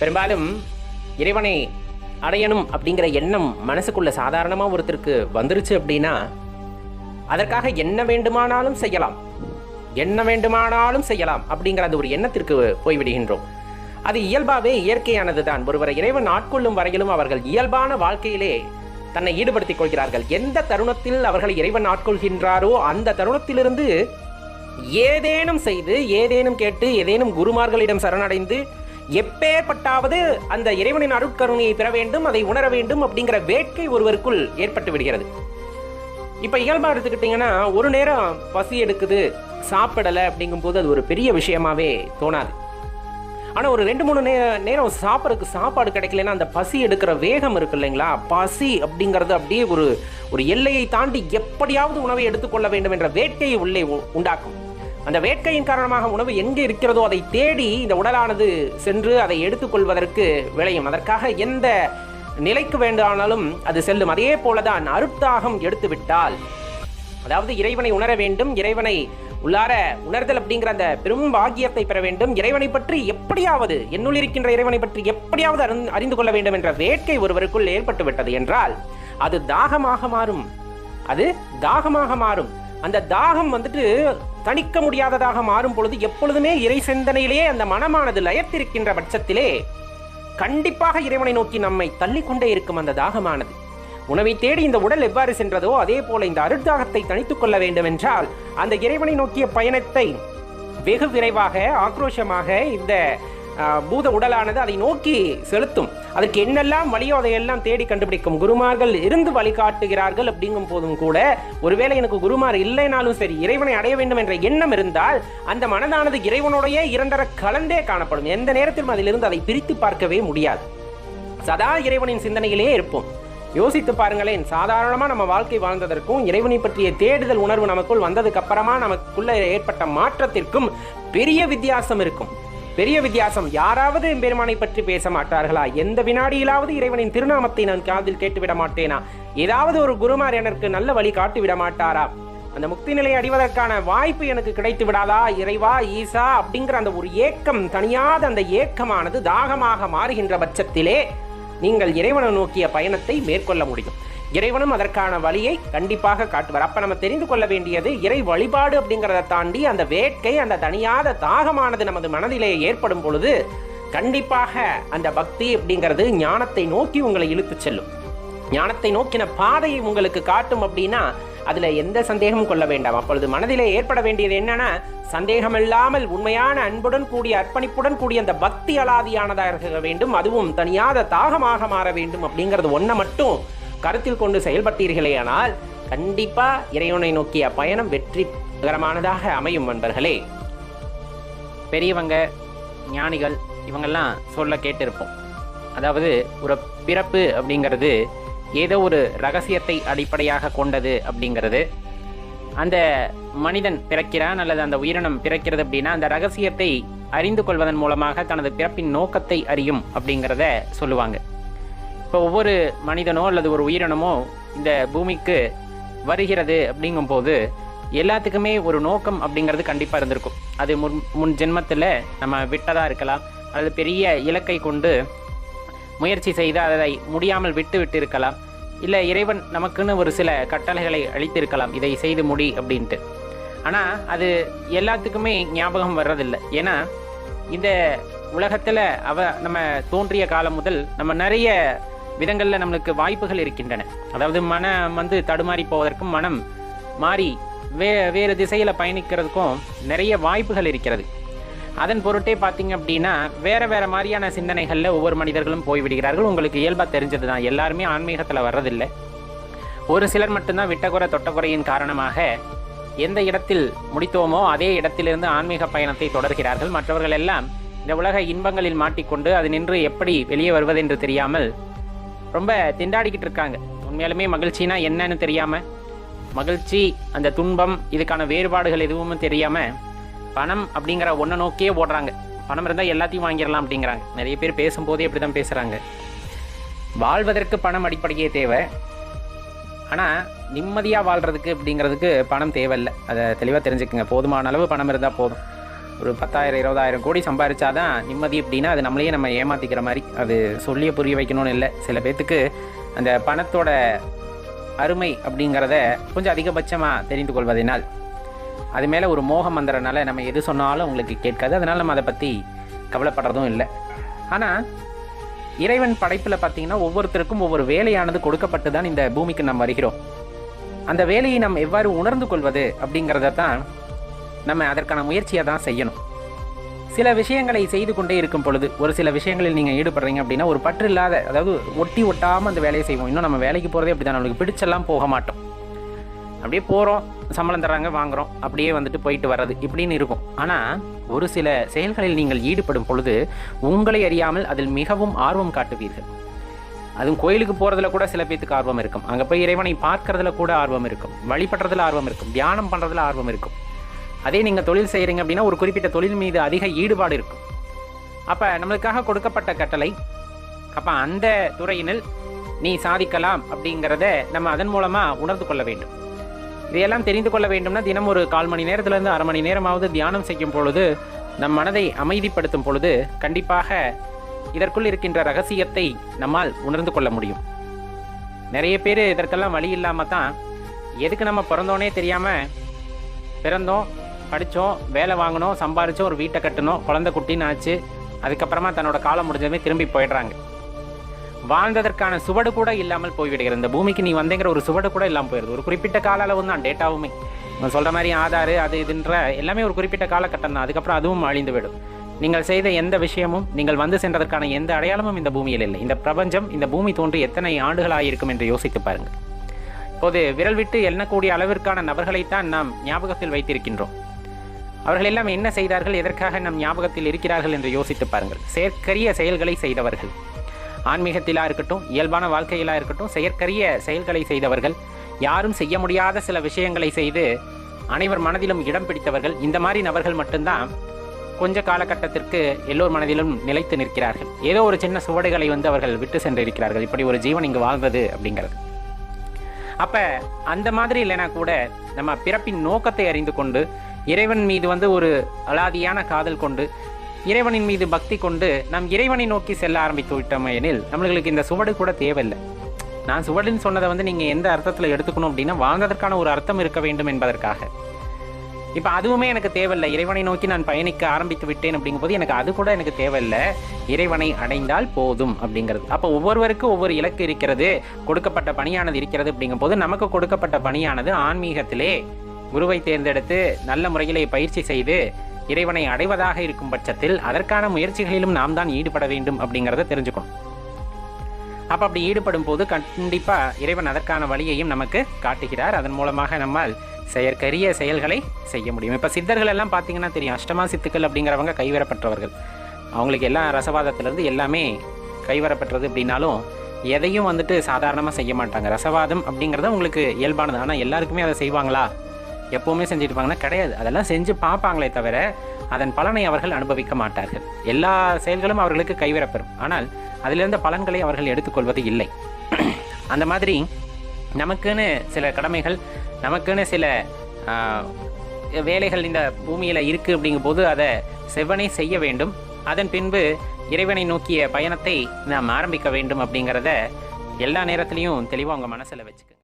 பெரும்பாலும் இறைவனை அடையணும் அப்படிங்கிற எண்ணம் மனசுக்குள்ள சாதாரணமாக ஒருத்தருக்கு வந்துருச்சு அப்படின்னா அதற்காக என்ன வேண்டுமானாலும் செய்யலாம். என்ன வேண்டுமானாலும் செய்யலாம் அப்படிங்கிற அந்த ஒரு எண்ணத்திற்கு போய்விடுகின்றோம். அது இயல்பாகவே இயற்கையானது தான் ஒருவரை இறைவன் ஆட்கொள்ளும் வரையிலும் அவர்கள் இயல்பான வாழ்க்கையிலே தன்னை ஈடுபடுத்திக் கொள்கிறார்கள். எந்த தருணத்தில் அவர்களை இறைவன் ஆட்கொள்கின்றாரோ அந்த தருணத்திலிருந்து ஏதேனும் செய்து ஏதேனும் கேட்டு ஏதேனும் குருமார்களிடம் சரணடைந்து எப்பேற்பட்டாவது அந்த இறைவனின் அருட்கருணையை பெற வேண்டும் அதை உணர வேண்டும் அப்படிங்கிற வேட்கை ஒருவருக்குள் ஏற்பட்டு விடுகிறது. இப்போ இயல்பா எடுத்துக்கிட்டிங்கன்னா ஒரு நேரம் பசி எடுக்குது சாப்பிடலை அப்படிங்கும்போது அது ஒரு பெரிய விஷயமாவே தோணாது. ஆனால் ஒரு ரெண்டு மூணு நே நேரம் சாப்பிட்றதுக்கு சாப்பாடு கிடைக்கலன்னா அந்த பசி எடுக்கிற வேகம் இருக்கு இல்லைங்களா? பசி அப்படிங்கிறது அப்படியே ஒரு ஒரு எல்லையை தாண்டி எப்படியாவது உணவை எடுத்துக்கொள்ள வேண்டும் என்ற வேட்கையை உள்ளே உண்டாக்கும். அந்த வேட்கையின் காரணமாக உணவு எங்கே இருக்கிறதோ அதை தேடி இந்த உடலானது சென்று அதை எடுத்துக்கொள்வதற்கு விளையும். அதற்காக எந்த நிலைக்கு வேண்டானாலும் அது செல்லும். அதே போலதான் அருத்தாகம் எடுத்துவிட்டால் அதாவது இறைவனை உணர வேண்டும் இறைவனை உள்ளார உணர்தல் அப்படிங்கிற அந்த பெரும் பாக்கியத்தை பெற வேண்டும். இறைவனை பற்றி எப்படியாவது என்னுள் இருக்கின்ற இறைவனை பற்றி எப்படியாவது அறிந்து கொள்ள வேண்டும் என்ற வேட்கை ஒருவருக்குள் ஏற்பட்டு விட்டது என்றால் அது தாகமாக மாறும். அது தாகமாக மாறும். அந்த தாகம் வந்துட்டு தணிக்க முடியாததாக மாறும் பொழுது எப்பொழுதுமே இறை சிந்தனையிலேயே அந்த மனமானது லயத்திருக்கின்ற பட்சத்திலே கண்டிப்பாக இறைவனை நோக்கி நம்மை தள்ளிக்கொண்டே இருக்கும் அந்த தாகமானது. உணவை தேடி இந்த உடல் எவ்வாறு சென்றதோ அதே போல இந்த அருட்தாகத்தை தணித்துக் கொள்ள வேண்டும் என்றால் அந்த இறைவனை நோக்கிய பயணத்தை வெகு விரைவாக ஆக்ரோஷமாக இந்த பூத உடலானது அதை நோக்கி செலுத்தும். அதுக்கு என்னெல்லாம் வழியோ அதையெல்லாம் தேடி கண்டுபிடிக்கும். குருமார்கள் இருந்து வழிகாட்டுகிறார்கள் அப்படிங்கும் போதும் கூட ஒருவேளை எனக்கு குருமார் இல்லைனாலும் சரி இறைவனை அடைய வேண்டும் என்ற எண்ணம் இருந்தால் அந்த மனதானது இறைவனுடைய இரண்டர கலந்தே காணப்படும். எந்த நேரத்திலும் அதிலிருந்து அதை பிரித்து பார்க்கவே முடியாது. சதா இறைவனின் சிந்தனையிலேயே இருப்போம். யோசித்து பாருங்களேன் சாதாரணமாக நம்ம வாழ்க்கை வாழ்ந்ததற்கும் இறைவனை பற்றிய தேடுதல் உணர்வு நமக்குள் வந்ததுக்கு அப்புறமா நமக்குள்ள ஏற்பட்ட மாற்றத்திற்கும் பெரிய வித்தியாசம் இருக்கும். பெரிய வித்தியாசம். யாராவது எம்பெருமானை பற்றி பேச மாட்டார்களா? எந்த வினாடியிலாவது இறைவனின் திருநாமத்தை நான் காதில் கேட்டுவிட மாட்டேனா? ஏதாவது ஒரு குருமார் எனக்கு நல்ல வழி காட்டி விட மாட்டாரா? அந்த முக்தி நிலையை அடைவதற்கான வாய்ப்பு எனக்கு கிடைத்து விடாதா? இறைவா ஈசா அப்படிங்கிற அந்த ஒரு ஏக்கம் தனியாத அந்த ஏக்கமானது தாகமாக மாறுகின்ற பட்சத்திலே நீங்கள் இறைவனை நோக்கிய பயணத்தை மேற்கொள்ள முடியும். இறைவனும் அதற்கான வழியை கண்டிப்பாக காட்டுவார். அப்ப நம்ம தெரிந்து கொள்ள வேண்டியது இறை வழிபாடு அப்படிங்கிறத தாண்டி அந்த வேட்கை அந்த தனியாத தாகமானது நமது மனதிலே ஏற்படும் பொழுது கண்டிப்பாக அந்த பக்தி அப்படிங்கிறது ஞானத்தை நோக்கி உங்களை இழுத்துச் செல்லும். ஞானத்தை நோக்கின பாதையை உங்களுக்கு காட்டும் அப்படின்னா அதுல எந்த சந்தேகமும் கொள்ள வேண்டாம். அப்பொழுது மனதிலே ஏற்பட வேண்டியது என்னன்னா சந்தேகம் இல்லாமல் உண்மையான அன்புடன் கூடிய அர்ப்பணிப்புடன் கூடிய அந்த பக்தி அலாதியானதாக இருக்க வேண்டும். அதுவும் தனியாத தாகமாக மாற வேண்டும் அப்படிங்கிறது ஒன்றை மட்டும் கருத்தில் கொண்டு செயல்பட்டீர்களேயானால் கண்டிப்பா இறைவனை நோக்கிய பயணம் வெற்றிகரமானதாக அமையும் நண்பர்களே. பெரியவங்க ஞானிகள் இவங்கெல்லாம் சொல்ல கேட்டிருப்போம். அதாவது ஒரு பிறப்பு அப்படிங்கிறது ஏதோ ஒரு ரகசியத்தை அடிப்படையாக கொண்டது அப்படிங்கிறது. அந்த மனிதன் பிறக்கிறான் அல்லது அந்த உயிரினம் பிறக்கிறது அப்படின்னா அந்த ரகசியத்தை அறிந்து கொள்வதன் மூலமாக தனது பிறப்பின் நோக்கத்தை அறியும் அப்படிங்கிறத சொல்லுவாங்க. இப்போ ஒவ்வொரு மனிதனோ அல்லது ஒரு உயிரினமோ இந்த பூமிக்கு வருகிறது அப்படிங்கும்போது எல்லாத்துக்குமே ஒரு நோக்கம் அப்படிங்கிறது கண்டிப்பாக இருந்திருக்கும். அது முன் முன் ஜென்மத்தில் நம்ம விட்டதாக இருக்கலாம் அல்லது பெரிய இலக்கை கொண்டு முயற்சி செய்து அதை முடியாமல் விட்டு விட்டு இருக்கலாம் இல்லை இறைவன் நமக்குன்னு ஒரு சில கட்டளைகளை அளித்திருக்கலாம் இதை செய்து முடி அப்படின்ட்டு. ஆனால் அது எல்லாத்துக்குமே ஞாபகம் வர்றதில்லை. ஏன்னா இந்த உலகத்தில் அவ நம்ம தோன்றிய காலம் முதல் நம்ம நிறைய விதங்களில் நம்மளுக்கு வாய்ப்புகள் இருக்கின்றன. அதாவது மனம் வந்து தடுமாறி போவதற்கும் மனம் மாறி வே வேறு திசையில் பயணிக்கிறதுக்கும் நிறைய வாய்ப்புகள் இருக்கிறது. அதன் பொருட்டே பார்த்தீங்க அப்படின்னா வேறு வேறு மாதிரியான சிந்தனைகளில் ஒவ்வொரு மனிதர்களும் போய்விடுகிறார்கள். உங்களுக்கு இயல்பாக தெரிஞ்சது தான் எல்லாருமே ஆன்மீகத்தில் வர்றதில்லை. ஒரு சிலர் மட்டும்தான் விட்டகுறை தொட்டகுறையின் காரணமாக எந்த இடத்தில் முடித்தோமோ அதே இடத்திலிருந்து ஆன்மீக பயணத்தை தொடர்கிறார்கள். மற்றவர்கள் எல்லாம் இந்த உலக இன்பங்களில் மாட்டிக்கொண்டு அது நின்று எப்படி வெளியே வருவதென்று தெரியாமல் ரொம்ப திண்டாடிக்கிட்டு இருக்காங்க. உண்மையாலுமே மகிழ்ச்சினா என்னன்னு தெரியாம மகிழ்ச்சி அந்த துன்பம் இதுக்கான வேறுபாடுகள் எதுவுமே தெரியாம பணம் அப்படிங்கிற ஒன்றை நோக்கியே ஓடுறாங்க. பணம் இருந்தால் எல்லாத்தையும் வாங்கிடலாம் அப்படிங்கிறாங்க. நிறைய பேர் பேசும்போதே இப்படி தான் பேசுகிறாங்க வாழ்வதற்கு பணம் அடிப்படையே தேவை. ஆனால் நிம்மதியாக வாழ்கிறதுக்கு அப்படிங்கிறதுக்கு பணம் தேவையில்லை. அதை தெளிவாக தெரிஞ்சுக்கங்க. போதுமான அளவு பணம் இருந்தால் போதும். ஒரு பத்தாயிரம் இருபதாயிரம் கோடி சம்பாதிச்சாதான் நிம்மதி அப்படின்னா அது நம்மளையே நம்ம ஏமாற்றிக்கிற மாதிரி அது சொல்லியே புரிய வைக்கணும்னு இல்லை. சில பேர்த்துக்கு அந்த பணத்தோட அருமை அப்படிங்கிறத கொஞ்சம் அதிகபட்சமாக தெரிந்து கொள்வதனால் அது மேலே ஒரு மோகம் வந்துறனால நம்ம எது சொன்னாலும் உங்களுக்கு கேட்காது. அதனால் நம்ம அதை பற்றி கவலைப்படுறதும் இல்லை. ஆனால் இறைவன் படைப்பில் பார்த்தீங்கன்னா ஒவ்வொருத்தருக்கும் ஒவ்வொரு வேலையானது கொடுக்கப்பட்டு தான் இந்த பூமிக்கு நாம் வருகிறோம். அந்த வேலையை நாம் எவ்வாறு உணர்ந்து கொள்வது அப்படிங்கிறத தான் நம்ம அதற்கான முயற்சியை தான் செய்யணும். சில விஷயங்களை செய்து கொண்டே இருக்கும் பொழுது ஒரு சில விஷயங்களில் நீங்கள் ஈடுபடுறீங்க அப்படின்னா ஒரு பற்று இல்லாத அதாவது ஒட்டி ஒட்டாமல் அந்த வேலையை செய்வோம். இன்னும் நம்ம வேலைக்கு போகிறதே அப்படி தான் நம்மளுக்கு பிடிச்செல்லாம் போக மாட்டோம். அப்படியே போகிறோம் சம்பளம் தராங்க வாங்குறோம் அப்படியே வந்துட்டு போயிட்டு வர்றது இப்படின்னு இருக்கும். ஆனால் ஒரு சில செயல்களில் நீங்கள் ஈடுபடும் பொழுது உங்களை அறியாமல் அதில் மிகவும் ஆர்வம் காட்டுவீர்கள். அதுவும் கோயிலுக்கு போகிறதுல கூட சில பேத்துக்கு ஆர்வம் இருக்கும். அங்கே போய் இறைவனை பார்க்கறதுல கூட ஆர்வம் இருக்கும். வழிபடுறதுல ஆர்வம் இருக்கும். தியானம் பண்ணுறதுல ஆர்வம் இருக்கும். அதே நீங்கள் தொழில் செய்கிறீங்க அப்படின்னா ஒரு குறிப்பிட்ட தொழில் மீது அதிக ஈடுபாடு இருக்கும். அப்போ நம்மளுக்காக கொடுக்கப்பட்ட கட்டளை அப்போ அந்த துறையினில் நீ சாதிக்கலாம் அப்படிங்கிறத நம்ம அதன் மூலமாக உணர்ந்து கொள்ள வேண்டும். இதையெல்லாம் தெரிந்து கொள்ள வேண்டும்னா தினம் ஒரு கால் மணி நேரத்துலேருந்து அரை மணி நேரமாவது தியானம் செய்யும் பொழுது நம் மனதை அமைதிப்படுத்தும் பொழுது கண்டிப்பாக இதற்குள் இருக்கின்ற ரகசியத்தை நம்மால் உணர்ந்து கொள்ள முடியும். நிறைய பேர் இதற்கெல்லாம் வழி இல்லாமல் தான் எதுக்கு நம்ம பிறந்தோனே தெரியாமல் பிறந்தோம் படித்தோம் வேலை வாங்கினோம் சம்பாரிச்சோம் ஒரு வீட்டை கட்டணும் குழந்தை குட்டின்னு ஆச்சு. அதுக்கப்புறமா தன்னோட காலம் முடிஞ்சதுமே திரும்பி போயிடுறாங்க. வாழ்ந்ததற்கான சுவடு கூட இல்லாமல் போய்விடுகிறது. இந்த பூமிக்கு நீ வந்தேங்கிற ஒரு சுவடு கூட இல்லாமல் போயிடுது ஒரு குறிப்பிட்ட கால அளவு தான் டேட்டாவுமே. நம்ம சொல்கிற மாதிரி ஆதார் அது இதுன்ற எல்லாமே ஒரு குறிப்பிட்ட காலகட்டம் தான். அதுக்கப்புறம் அதுவும் அழிந்து விடும். நீங்கள் செய்த எந்த விஷயமும் நீங்கள் வந்து சென்றதற்கான எந்த அடையாளமும் இந்த பூமியில் இல்லை. இந்த பிரபஞ்சம் இந்த பூமி தோன்றி எத்தனை ஆண்டுகளாக இருக்கும் என்று யோசித்து பாருங்கள். இப்போது விரல் விட்டு எண்ணக்கூடிய அளவிற்கான நபர்களைத்தான் நாம் ஞாபகத்தில் வைத்திருக்கின்றோம். அவர்கள் எல்லாம் என்ன செய்தார்கள் எதற்காக நம் ஞாபகத்தில் இருக்கிறார்கள் என்று யோசித்து பாருங்கள். செயற்கரிய செயல்களை செய்தவர்கள். ஆன்மீகத்திலா இருக்கட்டும் இயல்பான வாழ்க்கையிலா இருக்கட்டும் செயற்கரிய செயல்களை செய்தவர்கள். யாரும் செய்ய முடியாத சில விஷயங்களை செய்து அனைவர் மனதிலும் இடம் பிடித்தவர்கள். இந்த மாதிரி நபர்கள் மட்டும்தான் கொஞ்ச காலகட்டத்திற்கு எல்லோர் மனதிலும் நிலைத்து நிற்கிறார்கள். ஏதோ ஒரு சின்ன சுவடுகளை வந்து அவர்கள் விட்டு சென்றிருக்கிறார்கள். இப்படி ஒரு ஜீவன் இங்கு வாழ்ந்தது அப்படிங்கிறது. அப்ப அந்த மாதிரி இல்லைனா கூட நம்ம பிறப்பின் நோக்கத்தை அறிந்து கொண்டு இறைவன் மீது வந்து ஒரு அலாதியான காதல் கொண்டு இறைவனின் மீது பக்தி கொண்டு நம் இறைவனை நோக்கி செல்ல ஆரம்பித்து விட்டோம் எனில் நம்மளுக்கு இந்த சுவடு கூட தேவையில்லை. நான் சுவடுன்னு சொன்னதை வந்து நீங்கள் எந்த அர்த்தத்தில் எடுத்துக்கணும் அப்படின்னா வாழ்ந்ததற்கான ஒரு அர்த்தம் இருக்க வேண்டும் என்பதற்காக. இப்போ அதுவுமே எனக்கு தேவையில்லை. இறைவனை நோக்கி நான் பயணிக்க ஆரம்பித்து விட்டேன் அப்படிங்கும்போது எனக்கு அது கூட எனக்கு தேவையில்லை. இறைவனை அடைந்தால் போதும் அப்படிங்கிறது. அப்போ ஒவ்வொருவருக்கும் ஒவ்வொரு இலக்கு இருக்கிறது கொடுக்கப்பட்ட பணியானது இருக்கிறது அப்படிங்கும்போது நமக்கு கொடுக்கப்பட்ட பணியானது ஆன்மீகத்திலே குருவை தேர்ந்தெடுத்து நல்ல முறையிலே பயிற்சி செய்து இறைவனை அடைவதாக இருக்கும் பட்சத்தில் அதற்கான முயற்சிகளிலும் நாம் தான் ஈடுபட வேண்டும் அப்படிங்கிறத தெரிஞ்சுக்கணும். அப்போ அப்படி ஈடுபடும் போது கண்டிப்பாக இறைவன் அதற்கான வழியையும் நமக்கு காட்டுகிறார். அதன் மூலமாக நம்மால் செயற்கரிய செயல்களை செய்ய முடியும். இப்போ சித்தர்கள் எல்லாம் பார்த்தீங்கன்னா தெரியும் அஷ்டமா சித்துக்கள் அப்படிங்கிறவங்க கைவரப்பட்டவர்கள் அவங்களுக்கு எல்லாம் ரசவாதத்திலிருந்து எல்லாமே கைவரப்பட்டது அப்படின்னாலும் எதையும் வந்துட்டு சாதாரணமாக செய்ய மாட்டாங்க. ரசவாதம் அப்படிங்கிறது உங்களுக்கு இயல்பானது. ஆனால் எல்லாருக்குமே அதை செய்வாங்களா? எப்போவுமே செஞ்சுட்டு இருப்பாங்கன்னா கிடையாது. அதெல்லாம் செஞ்சு பார்ப்பாங்களே தவிர அதன் பலனை அவர்கள் அனுபவிக்க மாட்டார்கள். எல்லா செயல்களும் அவர்களுக்கு கைவிடப்பெறும் ஆனால் அதிலிருந்த பலன்களை அவர்கள் எடுத்துக்கொள்வது இல்லை. அந்த மாதிரி நமக்குன்னு சில கடமைகள் நமக்குன்னு சில வேலைகள் இந்த பூமியில் இருக்குது அப்படிங்கும்போது அதை செவ்வனை செய்ய வேண்டும். அதன் பின்பு இறைவனை நோக்கிய பயணத்தை நாம் ஆரம்பிக்க வேண்டும் அப்படிங்கிறத எல்லா நேரத்துலையும் தெளிவாக உங்கள் மனசில் வச்சுக்கோங்க